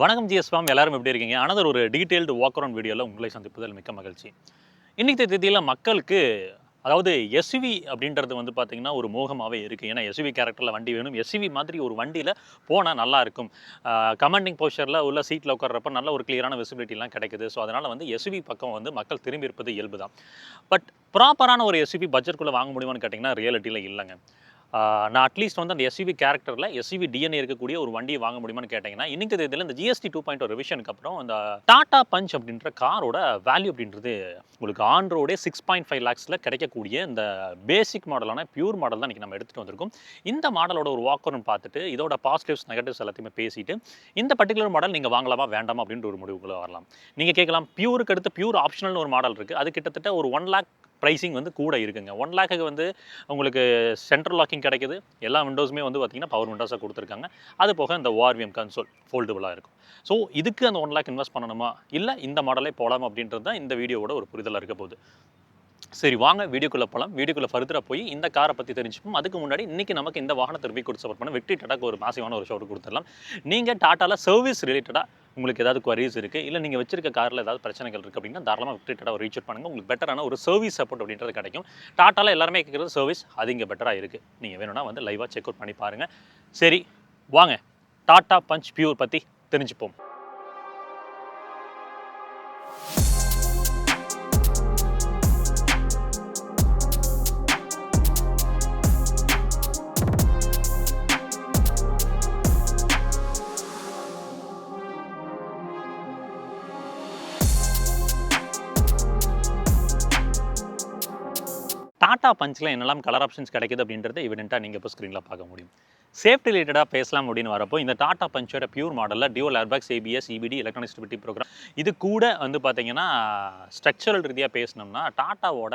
வணக்கம் ஜிஎஸ்வாம் எல்லாரும் எப்படி இருக்கீங்க? அனதர் ஒரு டீட்டெயில்டு வாக் அரவுண்ட் வீடியோவில் உங்களை சந்திப்பதில் மிக்க மகிழ்ச்சி. இன்றைக்கு தேதியில் மக்களுக்கு அதாவது எஸ்வி அப்படின்றது வந்து பார்த்திங்கன்னா ஒரு மோகமாகவே இருக்குது ஏன்னா எஸ்வி கேரக்டரில் வண்டி வேணும். எஸ்வி மாதிரி ஒரு வண்டியில் போனால் நல்லா இருக்கும். கமாண்டிங் போஸ்டரில் உள்ள சீட்டில் உட்கார்றப்ப நல்ல ஒரு கிளியரான விசிபிலிட்டிலாம் கிடைக்குது. ஸோ அதனால் வந்து எஸ்வி பக்கம் வந்து மக்கள் திரும்பி இருப்பது இயல்பு தான் பட் ப்ராப்பரான ஒரு எஸ்வி பட்ஜெட்குள்ளே வாங்க முடியுமான்னு கேட்டிங்கன்னா ரியாலிட்டியில் இல்லைங்க. நான் அட்லீஸ்ட் வந்து அந்த எஸ்யூவி கேரக்டரில் எஸ்யூவி டிஎன்ஏ இருக்கக்கூடிய ஒரு வண்டியை வாங்க முடியுமான்னு கேட்டிங்கன்னா இன்னைக்கு தேதியில் இந்த ஜிஎஸ்டி டூ பாயிண்ட் ரிவிஷனுக்கு அப்புறம் இந்த டாடா பஞ்ச் அப்படின்ற காரோட வேல்யூ அப்படின்றது உங்களுக்கு ஆன் ரோடே சிக்ஸ் பாயிண்ட் ஃபைவ் லேக்ஸில் கிடைக்கக்கூடிய இந்த பேசிக் மாடலான பியூர் மாடல் தான் இன்றைக்கி நம்ம எடுத்துகிட்டு வந்திருக்கோம். இந்த மாடலோட ஒரு வாக்கர்னு பார்த்துட்டு இதோட பாசிட்டிவ்ஸ் நெகட்டிவ்ஸ் எல்லாத்தையுமே பேசிட்டு இந்த பர்டிகுலர் மாடல் நீங்கள் வாங்கலாமா வேண்டாமா அப்படின்ற ஒரு முடிவுக்குள்ள வரலாம். நீங்கள் கேட்கலாம் பியூருக்கு அடுத்து பியூர் ஆப்ஷனல்னு ஒரு மாடல் இருக்குது அது கிட்டத்தட்ட ஒரு ஒன் லேக் ப்ரைஸிங் வந்து கூட இருக்குங்க. ஒன் லேக்குக்கு வந்து உங்களுக்கு சென்ட்ரல் லாக்கிங் கிடைக்குது. எல்லா விண்டோஸுமே வந்து பார்த்தீங்கன்னா பவர் விண்டோஸாக கொடுத்துருக்காங்க. அது போக இந்த வார்விஎம் கன்சோல் ஃபோல்டபுளாக இருக்கும். ஸோ இதுக்கு அந்த ஒன் லேக் இன்வெஸ்ட் பண்ணணுமா? இல்லை இந்த மாடலே போகலாம் அப்படின்றது தான் இந்த வீடியோவோட ஒரு புரிதலாக இருக்க போகுது. சரி வாங்க வீடியோக்குள்ளே போகலாம் வீடியோக்குள்ளே ஃபர்தராக போய் இந்த காரை பற்றி தெரிஞ்சுப்போம். அதுக்கு முன்னாடி இன்றைக்கி நமக்கு இந்த வாகனத்தை ரிவ்யூ கொடுத்து சப்போர்ட் பண்ண வெற்றி டாட்டாக்கு ஒரு மாசிவான ஒரு ஷோட் கொடுத்துடலாம். நீங்கள் டாட்டாவில் சர்வீஸ் ரிலேட்டடாக உங்களுக்கு ஏதாவது குவரிஸ் இருக்குது இல்லை நீங்கள் வச்சிருக்க காரில் ஏதாவது பிரச்சனைகள் இருக்குது அப்படின்னா தாராளமாக விக்டி டாட்டா ரீச் அவுட் பண்ணுங்கள் உங்களுக்கு பெட்டரான ஒரு சர்வீஸ் சப்போர்ட் அப்படின்றது கிடைக்கும். டாட்டாவில் எல்லாருமே கேட்குறது சர்வீஸ் அது இங்கே பெட்டராக இருக்குது நீங்கள் வேணும்னா வந்து லைவாக செக் அவுட் பண்ணி பாருங்கள் சரி வாங்க. டாட்டா பஞ்ச் பியூர் பற்றி தெரிஞ்சுப்போம். டேட்டா பஞ்சில் என்னெல்லாம் கலர் ஆப்ஷன்ஸ் கிடைக்குது அப்படின்றத இவிடெண்ட்டாக நீங்கள் இப்போ ஸ்க்ரீனில் பார்க்க முடியும். சேஃப்டி ரிலேட்டடாக பேசலாம் அப்படின்னு வரப்போ இந்த டாடா பஞ்சோட பியூர் மாடலில் dual airbags ABS EBD electronic programme இது கூட வந்து பார்த்தீங்கன்னா ஸ்ட்ரக்சரல் ரீதியாக பேசணும்னா டாட்டாவோட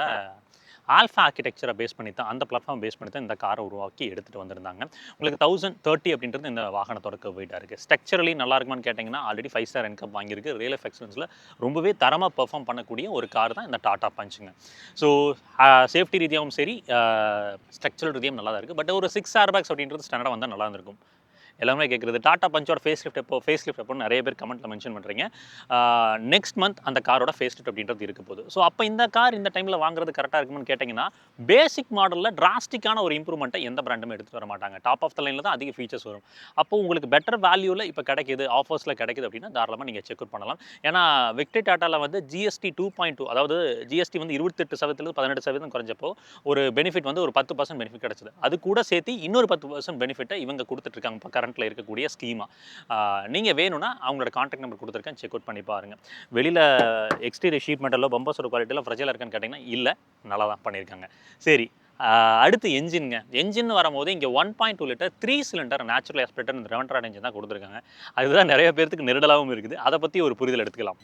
ஆல்ஃபா ஆர்கிடெக்சரை பேஸ் பண்ணி தான் அந்த பிளாட்ஃபார்ம் பேஸ் பண்ணி தான் இந்த காரை உருவாக்கி எடுத்துகிட்டு வந்திருந்தாங்க. உங்களுக்கு தௌசண்ட் தேர்ட்டி அப்படின்றது இந்த வாகனத்தோட கர்வைட்டாக இருக்குது ஸ்ட்ரக்சரலி நல்லா இருக்குமான்னு கேட்டிங்கன்னா ஆல்ரெடி ஃபைவ் ஸ்டார் இன்கம் வாங்கியிருக்கு. ரியல் எஃப் எக்ஸலன்ஸில் ரொம்பவே தரமாக பெர்ஃபார்ம் பண்ணக்கூடிய ஒரு கார் தான் இந்த டாட்டா பஞ்சுங்க ஸோ சேஃப்டி ரீதியாகவும் சரி ஸ்ட்ரக்சரல் ரீதியாகவும் நல்லா தான் இருக்குது பட் ஒரு சிக்ஸ் ஏர் பேக்ஸ் அப்படின்றது ஸ்டாண்டர்டாக வந்தால் நல்லா இருந்திருக்கும். எல்லாமே கேட்குறது டாட்டா பஞ்சோட ஃபேஸ் லிஃப்ட் எப்போ ஃபேஸ் லிஃப்ட் எப்போன்னு நிறைய பேர் கமெண்ட்டில் மென்ஷன் பண்ணுறீங்க நெக்ஸ்ட் மந்த் அந்த காரோட ஃபேஸ் லிஃப்ட் அப்படின்றது இருக்க போகுது. ஸோ அப்போ இந்த கார் இந்த டைமில் வாங்குறது கரெக்டாக இருக்கும்னு கேட்டிங்கன்னா பேசிக் மாடலில் டிராஸ்டிக்கான ஒரு இம்ப்ரூவ்மெண்ட்டை எந்த பிராண்டுமே எடுத்துகிட்டு வர மாட்டாங்க. டாப் ஆஃப் த லைனில் தான் அதிக ஃபீச்சர்ஸ் வரும். அப்போ உங்களுக்கு பெட்டர் வேல்யூவில் இப்போ கிடைக்குது ஆஃபர்ஸில் கிடைக்குது அப்படின்னா தாராளமாக நீங்கள் செக் அவுட் பண்ணலாம். ஏன்னா விக்டரி டாட்டாவில் வந்து ஜிஎஸ்டி டூ பாயிண்ட் டூ அதாவது ஜிஎஸ்டி வந்து இருபத்தெட்டு சதவீதத்துலேருந்து பதினெட்டு சதவீதம் குறைஞ்சப்போ ஒரு பெனிஃபிட் வந்து ஒரு பத்து பர்சன்ட் பெனிஃபிட் கிடச்சிது. அது கூட சேர்த்து இன்னொரு பத்து பர்சன்ட் பெனிஃபிட்டை இவங்க கொடுத்துட்ருக்காங்க இப்போ கரண்ட்டில் இருக்கக்கூடிய ஸ்கீமா. நீங்கள் வேணும்னா அவங்களோட காண்டாக்ட் நம்பர் கொடுத்துருக்கேன். செக் அவுட் பண்ணி பாருங்கள் வெளியில் எக்ஸ்டீரியர் ஷீட் மெட்டலோ பம்பர்ஸோட குவாலிட்டியில் ஃப்ரெஜில் இருக்கான்னு கேட்டிங்கன்னா இல்லை நல்லா தான் பண்ணியிருக்காங்க. சரி அடுத்து என்ஜின்ங்க என்ஜின் வரும்போது இங்கே one point two litre three cylinder natural aspirated இந்த ரெவன்ட்ராட் என்ஜின் தான் கொடுத்துருக்காங்க. அதுதான் நிறைய பேர்த்துக்கு நெருடலாகவும் இருக்குது. அதை பற்றி ஒரு புரிதல் எடுத்துக்கலாம்.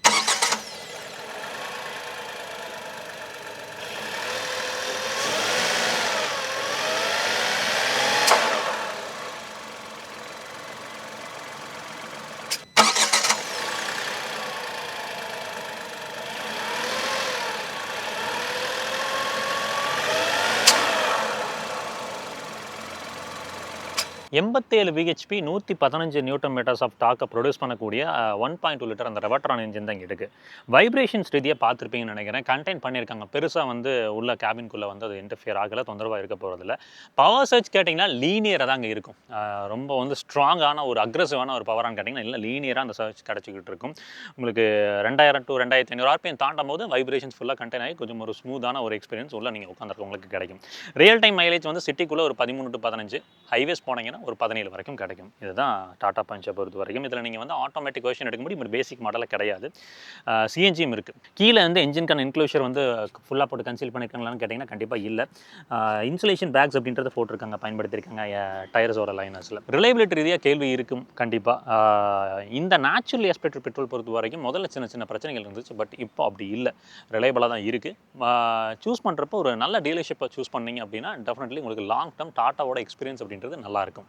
எண்பத்தேழு விஹெச்பி நூற்றி பதினஞ்சு நியூட்டன் மீட்டர்ஸ் ஆஃப் டாக்கை ப்ரொடியூஸ் பண்ணக்கூடிய ஒன் பாயிண்ட் டூ லிட்டர் அந்த ரெவட்ரான் இன்ஜின் தான் இங்கே இருக்குது வைப்ரேஷன்ஸ் ரீதியாக பார்த்துருப்பீங்கன்னு நினைக்கிறேன். கண்டெயின் பண்ணியிருக்காங்க. பெருசாக வந்து உள்ள கேபின்குள்ளே வந்து அது இன்டர்ஃபியர் ஆகலை தொந்தரவாக இருக்க போகிறதில்ல பவர் சர்ச் கேட்டிங்கன்னா லீனியராக தான் அங்கே இருக்கும். ரொம்ப வந்து ஸ்ட்ராங்கான ஒரு அக்ரெசிவான ஒரு பவரான்னு கேட்டிங்கன்னா இல்லை லீனியராக அந்த சர்ச் கிடச்சிக்கிட்டு இருக்கும். உங்களுக்கு ரெண்டாயிரம் டு ரெண்டாயிரத்தி ஐநூறு ஆர்பிஎம் தாண்டும் போது வைப்ரேஷன்ஸ் ஃபுல்லாக கண்டெயின் ஆகி கொஞ்சம் ஒரு ஸ்மூத்தான ஒரு எக்ஸ்பீரியன்ஸ் உள்ள நீங்கள் உட்காந்துருக்கவங்களுக்கு கிடைக்கும். ரியல் டைம் மைலேஜ் வந்து சிட்டிக்குள்ளே ஒரு பதிமூணு டு பதினஞ்சு. ஹைவேஸ் போனீங்கன்னா ஒரு பதினேழு வரைக்கும் கிடைக்கும். இதுதான் டாடா பஞ்சை பொறுத்த வரைக்கும். இதில் நீங்கள் வந்து ஆட்டோமேட்டிக் வெர்ஷன் எடுக்க முடியும். பட் பேசிக் மாடலில் கிடையாது. சிஎன்ஜியும் இருக்குது கீழே வந்து என்ஜின்கான இன்க்ளூஷர் வந்து ஃபுல்லாக போட்டு கன்சீல் பண்ணியிருக்காங்களான்னு கேட்டிங்கன்னா கண்டிப்பாக இல்லை. இன்சுலேஷன் பேக்ஸ் அப்படின்றத போட்டிருக்காங்க பயன்படுத்தியிருக்காங்க டயர்ஸோட லைனர்ஸில் ரிலையபிலிட்டி ரீதியாக கேள்வி இருக்கும் கண்டிப்பாக இந்த நேச்சுரல் எஸ்பெக்டட் பெட்ரோல் பொறுத்த வரைக்கும் முதல்ல சின்ன சின்ன பிரச்சனைகள் இருந்துச்சு பட் இப்போ அப்படி இல்லை. ரிலையபிளாக தான் இருக்குது சூஸ் பண்ணுறப்போ ஒரு நல்ல டீலர்ஷிப்பை சூஸ் பண்ணிங்க அப்படின்னா டெஃபினெட்லி உங்களுக்கு லாங் டேர்ம் டாட்டாவோட எக்ஸ்பீரியன்ஸ் அப்படின்றது நல்லா இருக்கும்.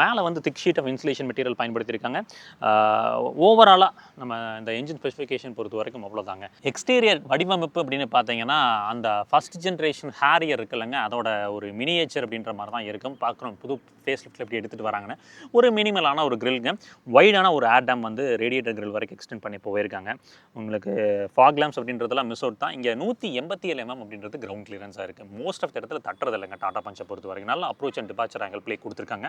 மேலே வந்து thick sheet of insulation material பயன்படுத்தியிருக்காங்க. ஓவராலாக நம்ம இந்த என்ஜின் ஸ்பெசிஃபிகேஷன் பொறுத்த வரைக்கும் அவ்வளோதாங்க. எக்ஸ்டீரியர் வடிவமைப்பு அப்படின்னு பார்த்தீங்கன்னா அந்த ஃபஸ்ட் ஜென்ரேஷன் ஹேரியர் இருக்குல்லங்க. அதோட ஒரு மினியேச்சர் அப்படின்ற மாதிரி தான் இருக்கும். பார்க்குறோம் புது ஃபேஸ் லிஃப்ட்டில் எப்படி எடுத்துகிட்டு வராங்கன்னு. ஒரு மினிமலான ஒரு கிரில்ங்க வைடான ஒரு ஏர் டேம் வந்து ரேடியேட்டர் கிரில் வரைக்கும் எக்ஸ்டெண்ட் பண்ணி போயிருக்காங்க. உங்களுக்கு ஃபாக் லேம்ஸ் அப்படின்றதெல்லாம் மிஸ் அவுட் தான். இங்கே நூற்றி எண்பத்தி ஏழு எம்எம் அப்படின்றது கிரவுண்ட் கிளியரன்ஸாக இருக்குது மோஸ்ட் ஆஃப் இடத்துல தட்டுறது இல்லைங்க டாடா பஞ்சை பொறுத்த வரைக்கும். நல்லா approach and departure angle play கொடுத்துருக்காங்க.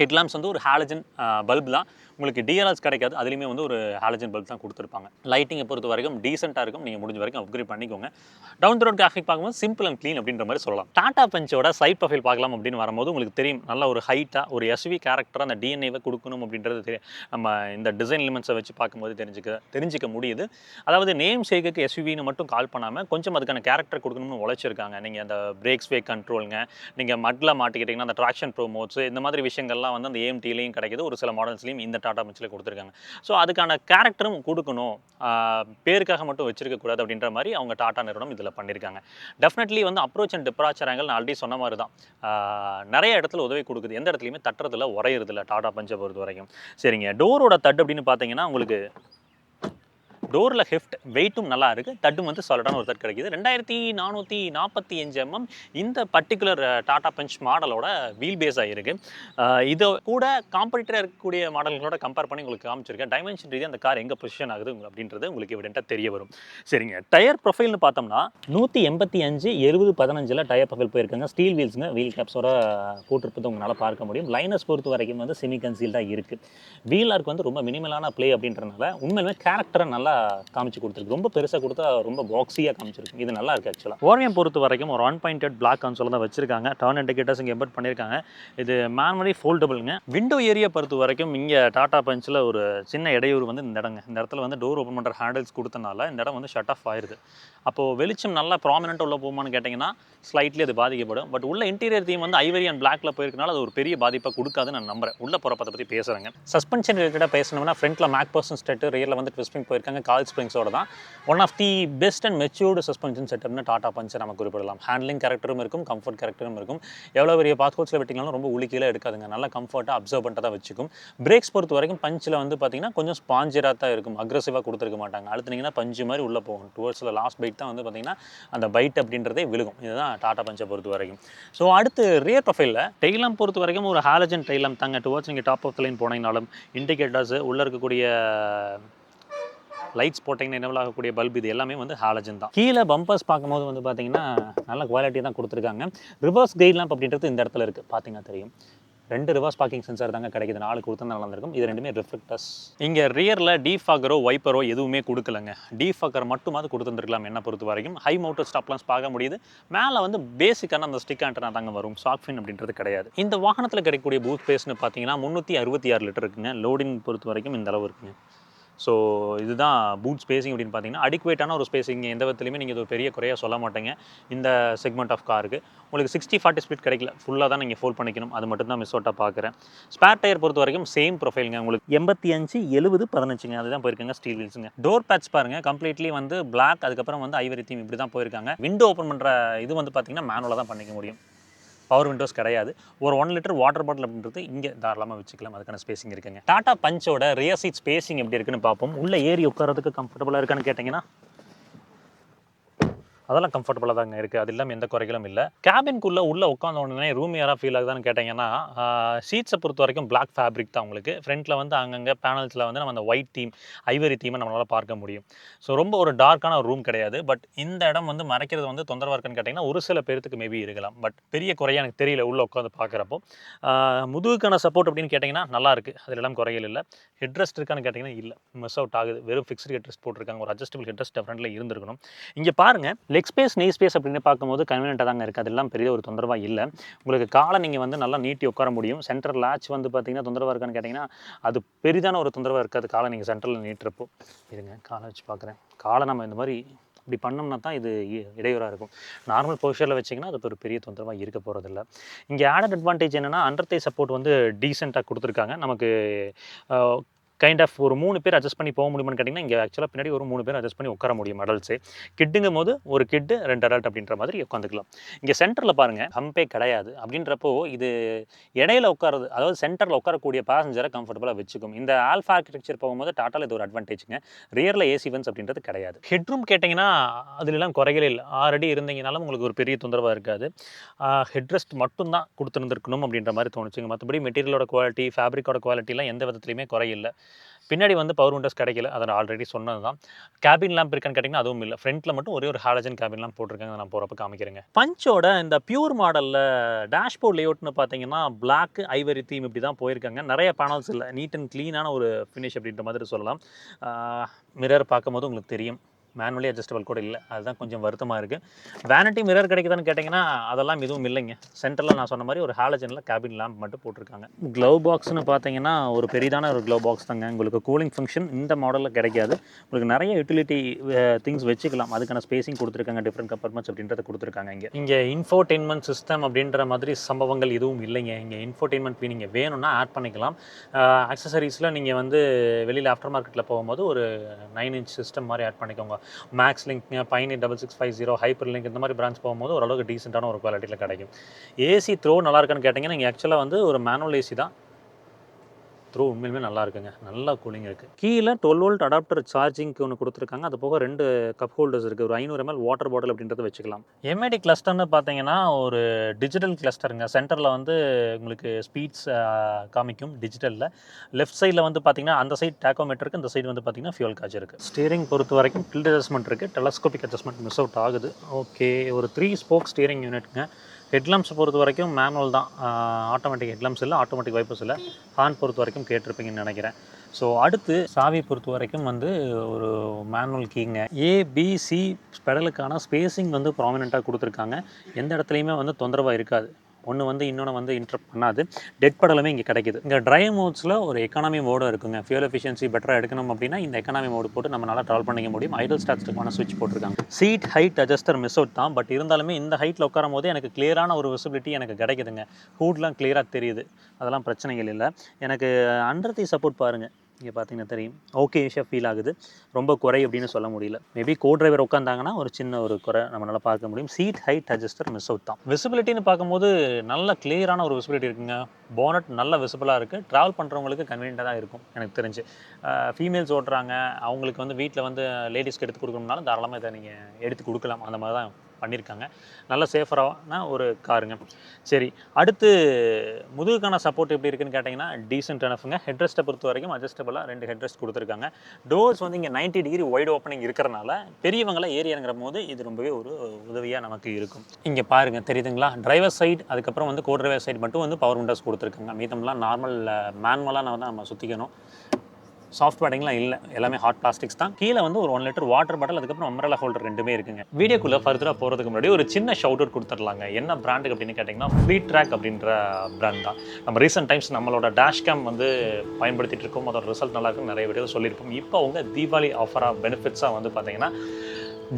ஹெட்லாம்ப்ஸ் வந்து ஒரு ஹாலஜன் பல்ப் தான். உங்களுக்கு டிஆர்எல்ஸ் கிடைக்காது அதுலேயுமே வந்து ஒரு ஹாலஜன் பல்ப் தான் கொடுத்துருப்பாங்க. லைட்டிங்கை பொறுத்த வரைக்கும் டீசெண்டாக இருக்கும். நீங்கள் முடிஞ்ச வரைக்கும் அப்கிரேட் பண்ணிக்கோங்க. டவுன் த ரோட் கிராஃபிக் பார்க்கும்போது சிம்பிள் அண்ட் க்ளீன் அப்படின்ற மாதிரி சொல்லலாம். டாடா பஞ்சோட சைட் ப்ரொஃபைல் பார்க்கலாம் அப்படின்னு வரும்போது உங்களுக்கு தெரியும். நல்ல ஒரு ஹைட்டாக ஒரு எஸ்வி கேரக்டராக அந்த டிஎன்ஏவை கொடுக்கணும் அப்படின்றது தெரியும் நம்ம இந்த டிசைன் எலிமெண்ட்ஸை வச்சு பார்க்கும்போது தெரிஞ்சுக்க தெரிஞ்சிக்க முடியுது. அதாவது நேம் சேகுக்கு எஸ்யூவின்னு மட்டும் கால் பண்ணாமல் கொஞ்சம் அதுக்கான கேரக்டர் கொடுக்கணும்னு உழைச்சிருக்காங்க. நீங்கள் அந்த பிரேக்ஸ் வே கண்ட்ரோலுங்க நீங்கள் மட்டில் மாட்டிக்கிட்டிங்கன்னா அந்த ட்ராக்ஷன் ப்ரோமோட்ஸ் இந்த மாதிரி விஷயங்கள் மாடல்லாம் வந்து அந்த ஏஎம்டிலையும் கிடைக்குது. ஒரு சில மாடல்ஸ்லையும் இந்த டாடா மிச்சில் கொடுத்துருக்காங்க. ஸோ அதுக்கான கேரக்டரும் கொடுக்கணும். பேருக்காக மட்டும் வச்சிருக்கக்கூடாது அப்படின்ற மாதிரி அவங்க டாடா நிறுவனம் இதில் பண்ணியிருக்காங்க டெஃபினெட்லி வந்து அப்ரோச் அண்ட் டிப்ராச்சர் ஆங்கிள் நான் ஆல்ரெடி சொன்ன மாதிரி தான். நிறைய இடத்துல உதவி கொடுக்குது. எந்த இடத்துலையுமே தட்டுறதில்ல உரையிறதில்ல டாடா பஞ்சை பொறுத்த வரைக்கும் சரிங்க. டோரோட தட்டு அப்படின்னு பார்த்தீங்கன்னா உங்களுக்கு டோரில் ஹெஃப்ட் வெயிட்டும் நல்லா இருக்குது தட்டும் வந்து சாலிடான ஒரு தட் கிடைக்குது. ரெண்டாயிரத்தி நானூற்றி நாற்பத்தி அஞ்சு எம்எம் இந்த பர்டிகுலர் டாடா பஞ்ச் மாடலோட வீல் பேஸ் ஆகிருக்கு இதை கூட காம்படிட்டராக இருக்கக்கூடிய மாடல்களோட கம்பேர் பண்ணி உங்களுக்கு காமிச்சிருக்கேன். டைமென்ஷன் ரீதியாக அந்த கார் எங்கே பொசிஷன் ஆகுது உங்களுக்கு அப்படின்றது உங்களுக்கு எவிடென்ட்டாக தெரிய வரும். சரிங்க. டயர் ப்ரொஃபைல்னு பார்த்தோம்னா நூற்றி எண்பத்தி அஞ்சு எழுபது பதினஞ்சில் டயர் ப்ரொஃபைல் போயிருக்காங்க. ஸ்டீல் வீல்ஸுங்க வீல் கேப்ஸோட போட்டிருப்பது உங்களால் பார்க்க முடியும். லைனஸ் பொறுத்த வரைக்கும் வந்து செமி கன்சீல்டாக இருக்குது வீல் ஆர்க் வந்து ரொம்ப மினிமலான ப்ளே அப்படின்றனால உண்மையிலுமே கேரக்டரை நல்லா காமிச்சு கொடுத்துருக்கு. ரொம்ப பெருசாக கொடுத்தா ரொம்ப பாக்ஸியாக காமிச்சிருக்கு. இது நல்லா இருக்குது ஆக்சுவலாக ஓவியம் பொறுத்த வரைக்கும் ஒரு ஒன் பாயிண்டட் பிளாக் கன்சோல் தான் வச்சிருக்காங்க. டர்ன் இண்டிகேட்டர்ஸ் இங்கே எம்பட் பண்ணியிருக்காங்க இது மேனுவலி ஃபோல்டபுளுங்க விண்டோ ஏரியா பொறுத்த வரைக்கும் இங்கே டாடா பஞ்சில் ஒரு சின்ன இடையூறு வந்து இந்த இடங்க. இந்த இடத்துல வந்து டோர் ஓப்பன் பண்ணுற ஹேண்டில்ஸ் கொடுத்தனால இந்த இடம் வந்து ஷட் ஆஃப் ஆயிருது. அப்போது வெளிச்சம் நல்லா ப்ராமினெண்ட் உள்ள போகுமான்னு கேட்டிங்கன்னா ஸ்லைட்லி அது பாதிக்கப்படும். பட் உள்ள இன்டீரியர் தீம் வந்து ஐவரி அண்ட் பிளாக்ல போயிருக்கனால அது ஒரு பெரிய பாதிப்பை கொடுக்காதுன்னு நான் நம்புறேன். உள்ள போகிறப்ப பற்றி பேசுகிறேங்க சஸ்பென்ஷன் ரிலேட்டடாக பேசணும்னா ஃப்ரண்ட்டில் மேக் பர்சன் ஸ்டெட்டு ரியரில் வந்து ட்விஸ்டிங் போயிருக்காங்க. கால் ஸ்ப்ரிங்ஸோட தான். One of the best and matured suspension செட்டப்னு Tata பஞ்சை நம்ம குறிப்பிடலாம். ஹேண்ட்லிங் கேரக்டரும் இருக்கும் கம்ஃபர்ட் கேரக்டரும் இருக்கும். எவ்வளோ பெரிய பாஸ்போர்ட்ஸில் விட்டிங்கனாலும் ரொம்ப உளிக்கீழே எடுக்காதுங்க. நல்லா கம்ஃபர்ட்டாக அப்சர்வ் பண்ணிட்டு தான் வச்சுக்கும். பிரேக்ஸ் பொறுத்த வரைக்கும் பஞ்சில் வந்து பார்த்தீங்கன்னா கொஞ்சம் ஸ்பாஞ்சராக தான் இருக்கும். அக்ரஸிவாக கொடுத்துருக்க மாட்டாங்க. அழுத்துனீங்கன்னா பஞ்சு மாதிரி உள்ளே போகும். டுவர்ட்ஸில் லாஸ்ட் பைட் தான் வந்து பார்த்திங்கன்னா அந்த பைட் அப்படின்றதே விழுகும். இதுதான் டாடா பஞ்சை பொறுத்த வரைக்கும். ஸோ அடுத்து ரியர் ப்ரொஃபைலில் டெய்லாம் பொறுத்த வரைக்கும் ஒரு ஹாலஜன் டெய்லாம் தாங்க. டுவர்ட்ஸ் நீங்கள் டாப் ஆஃப் லைன் போனீங்கனாலும் இண்டிகேட்டர்ஸ் உள்ளே இருக்கக்கூடிய லைட்ஸ் போட்டிங்கன்னா என்னவெல் ஆகக்கூடிய பல்ப்? இது எல்லாமே வந்து ஹாலஜன் தான். கீழே பம்பர்ஸ் பார்க்கும்போது வந்து பார்த்தீங்கன்னா நல்ல குவாலிட்டி தான் கொடுத்துருக்காங்க. ரிவர்ஸ் கைட் லேம்ப் அப்படின்றது இந்த இடத்துல இருக்குது பார்த்தீங்கன்னா தெரியும். ரெண்டு ரிவர்ஸ் பார்க்கிங் சென்சார் தாங்க கிடைக்குது. நாலு கொடுத்தா நல்லா இது ரெண்டுமே ரிஃப்ளெக்டர்ஸ் இங்கே ரியரில் டீஃபாகரோ வைப்பரோ எதுவுமே கொடுக்கலங்க. டீஃபாகர் மட்டுமாவது கொடுத்துருந்துருக்கலாம் என்ன பொறுத்த வரைக்கும் ஹை மவுட்டர் ஸ்டாப்லாம் பார்க்க முடியுது. மேலே வந்து பேசிக்கான அந்த ஸ்டிக் ஆண்டனா தாங்க வரும். ஷாக் ஃபின் அப்படின்றது கிடையாது. இந்த வாகனத்தில் கிடைக்கக்கூடிய பூத் பேஸ்னு பார்த்தீங்கன்னா முந்நூற்றி அறுபத்தி ஆறு லிட்டர் இருக்குங்க. லோடிங் பொறுத்த வரைக்கும் இந்த அளவு இருக்குங்க. ஸோ இதுதான் பூட் ஸ்பேசிங் அப்படின்னு பார்த்தீங்கன்னா அடிக்குவேட்டான ஒரு ஸ்பேசிங் எந்த விதத்துலையுமே நீங்கள் இது ஒரு பெரிய குறையாக சொல்ல மாட்டேங்க. இந்த செக்மெண்ட் ஆஃப் காருக்கு உங்களுக்கு சிக்ஸ்டி ஃபார்ட்டி ஸ்பிளிட் கிடைக்கல. ஃபுல்லாக தான் நீங்கள் ஃபோல்ட் பண்ணிக்கணும். அது மட்டும் தான் மிஸ் அவுட்டாக பார்க்குறேன். ஸ்பேர் டயர் பொறுத்த வரைக்கும் சேம் ப்ரொஃபைலுங்க உங்களுக்கு எண்பத்தி அஞ்சு எழுபது பதினஞ்சுங்க. அதுதான் போயிருக்காங்க ஸ்டீல் வீல்ஸுங்க டோர் பேட்ச் பாருங்கள் கம்ப்ளீட்லி வந்து பிளாக் அதுக்கப்புறம் வந்து ஐவரி தீம் இப்படி தான் போயிருக்காங்க. விண்டோ ஓப்பன் பண்ணுற இது வந்து பார்த்தீங்கன்னா மேனுவலாக தான் பண்ணிக்க முடியும். பவர் விண்டோஸ் கிடையாது. ஒரு ஒன் லிட்டர் வாட்டர் பாட்டில் அப்படின்றது இங்கே தாராளமாக வச்சுக்கலாம். அதுக்கான ஸ்பேசிங் இருக்குங்க. டாடா பஞ்சோட ரியர் சீட் ஸ்பேசிங் எப்படி இருக்குன்னு பார்ப்போம். உள்ளே ஏறி உட்காரதுக்கு கம்ஃபர்டபுளாக இருக்கான்னு கேட்டிங்கன்னா அதெல்லாம் கம்ஃபர்டபுளாக தாங்க இருக்குது அது இல்லாமல் எந்த குறைகளும் இல்லை. கேபின்குள்ளே உள்ளே உட்காந்த உடனே ரூம் யாராக ஃபீல் ஆகுதான்னு கேட்டிங்கன்னா சீட்ஸை பொறுத்த வரைக்கும் பிளாக் ஃபேப்ரிக் தான் உங்களுக்கு. ஃப்ரண்ட்டில் வந்து அங்கங்கே பேனல்ஸில் வந்து நம்ம அந்த ஒயிட் தீம் ஐவரி தீமை நம்மளால் பார்க்க முடியும். ஸோ ரொம்ப ஒரு டார்க்கான ரூம் கிடையாது. பட் இந்த இடம் வந்து மறைக்கிறது வந்து தொந்தரவாக இருக்குன்னு கேட்டிங்கன்னா ஒரு சில பேர்த்துக்கு மேபி இருக்கலாம். பட் பெரிய குறையா எனக்கு தெரியல உள்ளே உட்காந்து பார்க்குறப்போ. முதுகுக்கான சப்போர்ட் அப்படின்னு கேட்டிங்கன்னா நல்லா இருக்குது அதில் எல்லாம் குறைகள் இல்லை. ஹெட்ரெஸ்ட் இருக்கான்னு கேட்டிங்கன்னா இல்லை. மிஸ் அவுட் ஆகுது. வெறும் ஃபிக்ஸ்டு ஹெட்ரெஸ்ட் போட்டிருக்காங்க. ஒரு அட்ஜஸ்டபிள் ஹெட்ரெஸ்ட் டெஃபரெண்ட்டில் இருந்திருக்கணும். இங்கே பாருங்கள் லெக் ஸ்பேஸ் நீ ஸ்பேஸ் அப்படின்னு பார்க்கும்போது கன்வீனியண்ட்டாக தாங்க இருக்குது அதெல்லாம் பெரிய ஒரு தொந்தரவாக இல்லை. உங்களுக்கு காலை நீங்கள் வந்து நல்லா நீட்டி உட்கார முடியும். சென்டர் லேட்ச் வந்து பார்த்தீங்கன்னா தொந்தரவாக இருக்கான்னு கேட்டிங்கன்னா அது பெரிதான ஒரு தொந்தரவாக இருக்காது. காலை நீங்கள் சென்டரில் நீட்டுறப்போ. இருங்க காலை வச்சு பார்க்குறேன் காலை நம்ம இந்த மாதிரி இப்படி பண்ணோம்னா தான் இது இ- இடையூறாக இருக்கும். நார்மல் பொசிஷனில் வச்சிங்கன்னா அது ஒரு பெரிய தொந்தரவாக இருக்க போகிறதில்ல இங்கே ஆடட் அட்வான்டேஜ் என்னென்னா அண்டர் சப்போர்ட் வந்து டீசெண்டாக கொடுத்துருக்காங்க. நமக்கு கைண்ட் ஆஃப் ஒரு மூணு பேர் அட்ஜஸ்ட் பண்ணி போக முடியுமான்னு கேட்டிங்கன்னா இங்கே ஆக்சுவலாக பின்னாடி ஒரு மூணு பேர் அட்ஜஸ்ட் பண்ணி உட்கார முடியும் அடல்ட்ஸு கிட்டுங்கும் போது ஒரு கிட்டு ரெண்டு அடல்ட் அப்படின்ற மாதிரி உட்காந்துக்கலாம். இங்கே சென்டரில் பாருங்கள் ஹம்பே கிடையாது. அப்படின்றப்போ இது இடையில உட்காரது அதாவது சென்டரில் உட்காரக்கூடிய பேசஞ்சரை கம்ஃபர்டபுளாக வச்சுக்கும். இந்த ஆல்ஃபா ஆர்கிடெக்சர் போகும்போது டாட்டாவில் இது ஒரு அட்வான்டேஜுங்க ரியரில் ஏசி வென்ஸ் அப்படின்றது கிடையாது. ஹெட்ரூம் கேட்டிங்கன்னா அதுலலாம் குறைகள் இல்லை. ஆல்ரெடி இருந்தீங்கனாலும் உங்களுக்கு ஒரு பெரிய தொந்தரவாக இருக்காது. ஹெட்ரெஸ்ட் மட்டும்தான் கொடுத்துருந்துருக்கணும் அப்படின்ற மாதிரி தோணுச்சுங்க. மற்றபடி மெட்டீரியலோட குவாலிட்டி ஃபேப்ரிக்கோட குவாலிட்டிலாம் எந்த விதத்துலையுமே குறையில்லை. பின்னாடி வந்து பவர் விண்டோஸ் கிடைக்கல. அதை நான் ஆல்ரெடி சொன்னது தான் கேபின் லேம்ப் இருக்கான்னு கேட்டிங்கன்னா அதுவும் இல்லை. ஃப்ரண்ட்டில் மட்டும் ஒரே ஒரு ஹாலஜன் கேபின் லேம்ப் போட்டிருக்காங்க. நான் போகிறப்ப காமிக்கிறேங்க. பஞ்சோட இந்த பியூர் மாடலில் டேஷ்போர்ட் லேஅவுட்னு பார்த்தீங்கன்னா பிளாக் ஐவரி தீம் இப்படி தான் போயிருக்காங்க. நிறைய பேனல்ஸ் இல்லை. நீட் அண்ட் க்ளீனான ஒரு ஃபினிஷ் அப்படின்ற மாதிரி சொல்லலாம். மிரர் பார்க்கும்போது உங்களுக்கு தெரியும். மேனுவலி அட்ஜஸ்டபிள் கூட இல்லை. அதுதான் கொஞ்சம் வருத்தமாக இருக்குது வேனிட்டி மிரர் கிடைக்குதான்னு கேட்டிங்கன்னா அதெல்லாம் எதுவும் இல்லைங்க. சென்டரில் நான் சொன்ன மாதிரி ஒரு ஹாலஜனில் கேபின் லேம்ப் மட்டும் போட்டிருக்காங்க. க்ளவ் பாக்ஸ்னு பார்த்தீங்கன்னா ஒரு பெரிதான ஒரு க்ளவ் பாக்ஸ் தாங்க. உங்களுக்கு கூலிங் ஃபங்க்ஷன் இந்த மாடலில் கிடைக்காது. உங்களுக்கு நிறைய யூட்டிலிட்டி திங்ஸ் வச்சுக்கலாம். அதுக்கான ஸ்பேசிங் கொடுத்துருக்காங்க டிஃப்ரெண்ட் கம்பார்ட்மெண்ட்ஸ் அப்படின்றத கொடுத்துருக்காங்க இங்கே. இங்கே இன்ஃபோடெயின்மெண்ட் சிஸ்டம் அப்படின்ற மாதிரி சம்பவங்கள் எதுவும் இல்லைங்க. இங்கே இன்ஃபோடெயின்மெண்ட் நீங்கள் வேணும்னா ஆட் பண்ணிக்கலாம். ஆக்சசரிஸில் நீங்கள் வந்து வெளியில் ஆஃப்டர் மார்க்கெட்டில் போகும்போது ஒரு நைன் இன்ச் சிஸ்டம் மாதிரி ஆட் பண்ணிக்கோங்க. Maths link பைனி double six five zero hyper link இந்த மாதிரி பிரான்ச் போகும்போது ஓரளவுக்கு டீசெண்டான ஒரு குவாலிட்டியில் கிடைக்கும். ஏசி த்ரோ நல்லா இருக்கான்னு கேட்டிங்கன்னா நீங்கள் ஆக்சுவலாக வந்து ஒரு மேனுவல் ஏசி தான். த்ரோ உண்மையிலுமே நல்லா இருக்குங்க. நல்லா கூலிங் இருக்குது கீழே டுவெல் வோல்ட் அடாப்டர் சார்ஜிங்க்கு ஒன்று கொடுத்துருக்காங்க. அது போக ரெண்டு கப் ஹோல்டர்ஸ் இருக்குது ஒரு ஐநூறு எம்எல் வாட்டர் பாட்டில் அப்படின்றத வச்சுக்கலாம். எம்ஐடி கிளஸ்டர்னு பார்த்தீங்கன்னா ஒரு டிஜிட்டல் கிளஸ்டருங்க சென்டரில் வந்து உங்களுக்கு ஸ்பீட்ஸ் காமிக்கும் டிஜிட்டலில் லெஃப்ட் சைடில் வந்து பார்த்தீங்கன்னா அந்த சைடு டேக்கோமீட்டர் இருக்குது இந்த சைடு வந்து பார்த்தீங்கன்னா ஃபியூல் காஜ் இருக்குது ஸ்டீரிங் பொறுத்த வரைக்கும் டில்ட் அட்ஜஸ்ட்மெண்ட் இருக்குது டெலஸ்கோபிக் அட்ஜஸ்ட்மெண்ட் மிஸ் அவுட் ஆகுது. ஓகே ஒரு த்ரீ ஸ்போக் ஸ்டீரிங் யூனிட்ங்க ஹெட்லாம்ப்ஸை பொறுத்த வரைக்கும் மேனுவல் தான். ஆட்டோமேட்டிக் ஹெட்லம்ஸ் இல்லை ஆட்டோமேட்டிக் வைப்பர்ஸ் இல்லை. ஹார்ன் பொறுத்த வரைக்கும் கேட்டிருப்பீங்கன்னு நினைக்கிறேன். ஸோ அடுத்து சாவி பொறுத்த வரைக்கும் வந்து ஒரு மேனுவல் கீங்க ஏபிசி பெடலுக்கான ஸ்பேசிங் வந்து ப்ராமினெண்ட்டாக கொடுத்துருக்காங்க. எந்த இடத்துலையுமே வந்து தொந்தரவாக இருக்காது. ஒன்று வந்து இன்னொன்று வந்து இன்டர்ப்ட் பண்ணாது. டெட் படலுமே இங்கே கிடைக்குது. இங்கே ட்ரை மோட்ஸில் ஒரு எக்கானமி மோடும் இருக்குங்க. ஃபியூல் எஃபிஷியன்சி பெட்டராக எடுக்கணும் அப்படின்னா இந்த எக்கானமி மோடு போட்டு நம்ம நல்லா ட்ராவல் பண்ணிக்க முடியும். ஐடல் ஸ்டாட்ஸ்டுக்கான ஸ்விட்ச் போட்டிருக்காங்க. Seat height adjuster miss out தான். பட் இருந்தாலுமே இந்த ஹைட்டில் உட்காரும் போது எனக்கு கிளியரான ஒரு விசிபிலிட்டி எனக்கு கிடைக்குதுங்க. ஹூட்லாம் கிளியராக தெரியுது. அதெல்லாம் பிரச்சனைகள் இல்லை. எனக்கு அண்டர் சப்போர்ட் பாருங்கள் இங்கே பார்த்தீங்கன்னா தெரியும். ஓகே ஈஷியாக ஃபீல் ஆகுது. ரொம்ப குறை அப்படின்னு சொல்ல முடியல. மேபி கோ டிரைவர் உட்காந்தாங்கன்னா ஒரு சின்ன ஒரு குறை நம்மளால் பார்க்க முடியும். Seat height adjuster miss out தான். விசிபிலிட்டின்னு பார்க்கும்போது நல்ல கிளியரான ஒரு விசிபிலிட்டி இருக்குங்க. போனட் நல்ல விசிபிளாக இருக்குது ட்ராவல் பண்ணுறவங்களுக்கு கன்வீனியண்ட்டாக தான் இருக்கும் எனக்கு தெரிஞ்சு. ஃபீமேல்ஸ் ஓட்டுறாங்க. அவங்களுக்கு வந்து வீட்டில் வந்து லேடிஸ்க்கு எடுத்து கொடுக்கணும்னாலும் தாராளமாக இதை நீங்கள் எடுத்து கொடுக்கலாம். அந்த மாதிரி தான் பண்ணியிருக்காங்க. நல்ல சேஃபரான ஒரு காருங்க. சரி அடுத்து முதுகுக்கான சப்போர்ட் எப்படி இருக்குன்னு கேட்டிங்கன்னா டீசென்ட் எனஃபுங்க ஹெட்ரெஸ்ட்டை பொறுத்த வரைக்கும் அட்ஜஸ்டபுளாக ரெண்டு ஹெட்ரெஸ்ட் கொடுத்துருக்காங்க. டோர்ஸ் வந்து இங்கே 90 டிகிரி ஒய்டு ஓப்பனிங் இருக்கிறனால பெரியவங்களை ஏறி இறங்குற போது இது ரொம்பவே ஒரு உதவியாக நமக்கு இருக்கும். இங்கே பாருங்கள் தெரியுதுங்களா? டிரைவர் சைடு அதுக்கப்புறம் வந்து கோ டிரைவர் சைடு மட்டும் வந்து பவர் விண்டோஸ் கொடுத்துருக்காங்க. மீதம்லாம் நார்மல் மேனுவலாக நம்ம தான் நம்ம சுற்றிக்கணும் சாஃப்ட் பேடிங்லாம் இல்லை. எல்லாமே ஹாட் பிளாஸ்டிக்ஸ் தான். கீழே வந்து ஒரு ஒன் லிட்டர் வாட்டர் பாட்டில் அதுக்கப்புறம் அம்ரலா ஹோல்டர் ரெண்டுமே இருக்குங்க. வீடியோக்குள்ளே ஃபர்தராக போகிறதுக்கு முன்னாடி ஒரு சின்ன ஷவுட் அவுட் கொடுத்துடலாங்க. என்ன பிராண்டுக்கு அப்படின்னு கேட்டிங்கன்னா ஃப்ரீ ட்ராக் அப்படின்ற பிராண்ட் தான். நம்ம ரீசெண்ட் டைம்ஸ் நம்மளோட டேஷ் கேம் வந்து பயன்படுத்திட்டு இருக்கோம். அதோட ரிசல்ட் நல்லா இருக்கும் நிறைய வீடியோ சொல்லியிருப்போம். இப்போ அவங்க தீபாவளி ஆஃபராக பெனிஃபிட்ஸாக வந்து பார்த்தீங்கன்னா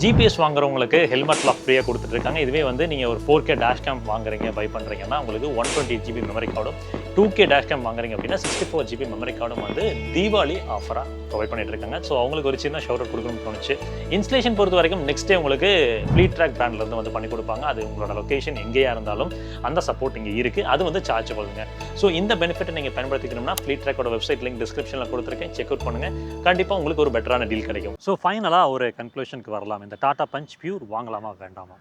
ஜிபிஎஸ் வாங்குறவங்களுக்கு ஹெல்மெட் லாக் ஃப்ரீயாக கொடுத்துட்ருக்காங்க இதுவே வந்து நீங்கள் ஒரு ஃபோர் கே டேஷ் கேம் வாங்குறீங்க பை பண்ணுறீங்கன்னா உங்களுக்கு ஒன் டுவெண்ட்டி ஜிபி மெமரி கார்டும் டூ கே டேஷ் கேம் வாங்குறீங்க அப்படின்னா சிக்ஸ்டி ஃபோர் ஜிபி மெமரி கார்டும் வந்து தீபாவளி ஆஃபராக ப்ரொவைட் பண்ணிட்டு இருக்காங்க ஸோ அவங்களுக்கு ஒரு சின்ன ஷவுட் கொடுக்கணும்னு தோணுச்சு. இன்ஸ்டலேஷன் பொறுத்த வரைக்கும் நெக்ஸ்ட் டே உங்களுக்கு ஃப்ளீட் ட்ராக் பிராண்ட்லேருந்து வந்து பண்ணி கொடுப்பாங்க. அது உங்களோட லொக்கேஷன் எங்கேயா இருந்தாலும் அந்த சப்போர்ட் இங்கே இருக்குது அது வந்து சார்ஜபிள்ங்க ஸோ இந்த பெனிஃபிட்டை நீங்கள் பயன்படுத்திக்கணும்னா ஃப்ளீட் ட்ராக்கோட வெப்சைட் லிங்க் டிஸ்கிரிப்ஷனில் கொடுத்துருக்கேன். செக் அவுட் பண்ணுங்கள் கண்டிப்பாக உங்களுக்கு ஒரு பெட்டரான டீல் கிடைக்கும். ஸோ ஃபைனலாக ஒரு கன்க்ளூஷனுக்கு வரலாம். இந்த டாடா பஞ்ச் பியூர் வாங்கலாமா வேண்டாமா?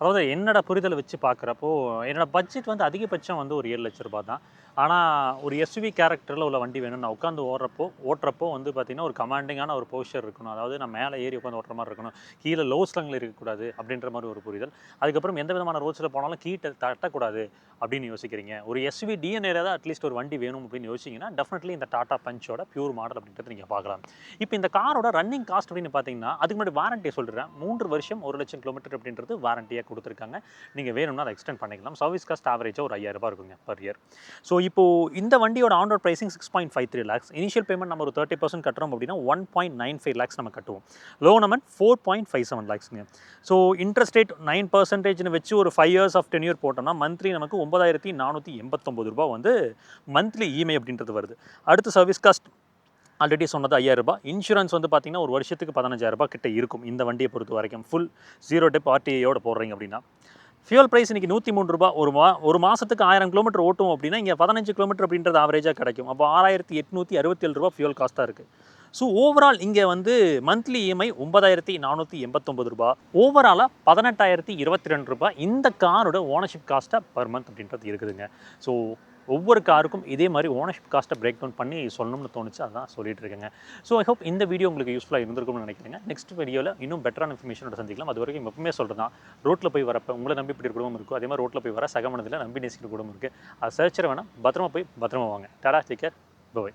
அதாவது என்னோட புரிதலை வச்சு பார்க்குறப்போ என்னோடய பட்ஜெட் வந்து அதிகபட்சம் வந்து ஒரு ஏழு லட்ச ரூபா தான். ஆனால் ஒரு எஸ்வி கேரக்டரில் உள்ள வண்டி வேணும் நான் உட்காந்து ஓடுறப்போ ஓட்டுறப்போ வந்து பார்த்திங்கன்னா ஒரு கமாண்டிங்கான ஒரு போஸ்டர் இருக்கணும். அதாவது நான் மேலே ஏறி உட்காந்து ஓட்டுற மாதிரி இருக்கணும். கீழே லோ ஸ்லங்கில் இருக்கக்கூடாது அப்படின்ற மாதிரி ஒரு புரிதல். அதுக்கப்புறம் எந்த விதமான ரோட்ஸில் போனாலும் கீட்டை தட்டக்கூடாது அப்படின்னு யோசிக்கிறீங்க. ஒரு எஸ்வி டிஎன்ஏல தான் அட்லீஸ்ட் ஒரு வண்டி வேணும் அப்படின்னு யோசிச்சிங்கன்னா டெஃபினெட்லி இந்த டாடா பஞ்சோட பியூர் மாடல் அப்படின்றது நீங்கள் பார்க்கலாம். இப்போ இந்த காரோட ரன்னிங் காஸ்ட் அப்படின்னு பார்த்தீங்கன்னா அதுக்கு முன்னாடி வாரண்டியை சொல்கிறேன் மூன்று வருஷம் ஒரு லட்சம் கிலோமீட்டர் அப்படின்றது வாரண்டியாக கொடுத்துருக்காங்க. நீங்கள் வேணும்னா அதை எக்ஸ்டெண்ட் பண்ணிக்கலாம். சர்வீஸ் காஸ்ட் ஆவரேஜாக ஒரு ஐயாயிரம் ரூபாய் இருக்குங்க பர் இயர் ஸோ இப்போ இந்த வண்டியோட on road pricing six point five three lakhs initial payment நம்ம ஒரு தேர்ட்டி பர்சன்ட் கட்டுறோம் அப்படின்னா one point nine five lakhs நம்ம கட்டுவோம். Loan amount four point five seven லேக்ஸ்ங்க so interest rate nine பர்சன்டேஜ்னு வச்சு ஒரு five years of ten year போட்டோம்னா மந்த்லி நமக்கு ஒன்பதாயிரத்தி நானூற்றி எண்பத்தொம்பது ரூபா வந்து மந்த்லி இஎம்ஐ அப்படின்றது வருது. அடுத்து சர்வீஸ் காஸ்ட் ஆல்ரெடி சொன்னது ஐயாயிரம் ரூபாய். இன்சூரன்ஸ் வந்து பார்த்தீங்கன்னா ஒரு வருஷத்துக்கு பதினஞ்சாயிரரூபா ரூபாய் கிட்ட இருக்கும் இந்த வண்டியை பொறுத்த வரைக்கும். ஃபுல் ஜீரோ டெப் ஆர்டிஐயோட போடுறீங்க அப்படின்னா. ஃபியூல் ப்ரைஸ் இன்னைக்கு நூற்றி மூணு ரூபா ஒரு மா ஒரு மாதத்துக்கு ஆயிரம் கிலோமீட்டர் ஓட்டும் அப்படின்னா இங்கே பதினஞ்சு கிலோமீட்டர் அப்படின்றது ஆவரேஜாக கிடைக்கும். அப்போ ஆறாயிரத்தி எட்நூற்றி அறுபத்தேழு ரூபா ஃபியூல் காஸ்ட்டாக இருக்குது ஸோ ஓவரால் இங்கே வந்து மந்த்லி இஎம்ஐ ஒன்பதாயிரத்தி நானூற்றி எண்பத்தொம்பது ரூபா ஓவராலாக பதினெட்டாயிரத்தி இருபத்தி ரெண்டு ரூபாய். இந்த காரோட ஓனர்ஷிப் காஸ்ட்டாக பர் மந்த் அப்படின்றது இருக்குதுங்க. ஸோ ஒவ்வொரு காருக்கும் இதே மாதிரி ஓனர்ஷிப் காஸ்ட்டை பிரேக் டவுன் பண்ணி சொல்லணும்னு தோணுச்சு. அதான் சொல்லிட்டு இருக்கேங்க. ஸோ ஐ ஹோப் இந்த வீடியோ உங்களுக்கு யூஸ்ஃபுல்லாக இருந்திருக்கும்னு நினைக்கிறேங்க. நெக்ஸ்ட் வீடியோவில் இன்னும் பெட்டரான இன்ஃபர்மேஷனோட சந்திக்கலாம். அது வரைக்கும் எப்பவுமே சொல்கிறது ரோட்டில் போய் வரப்போ உங்களை நம்பி இப்படி குடும்பம் இருக்கும் அதே மாதிரி ரோட்டில் போய் வர சகமனத்தில் நம்பி நேசிக்கிற குடும்பம் இருக்குது அது சர்ச்சரை வேணால் பத்திரமா போய் பத்திரமா வாங்க. Tata take care bye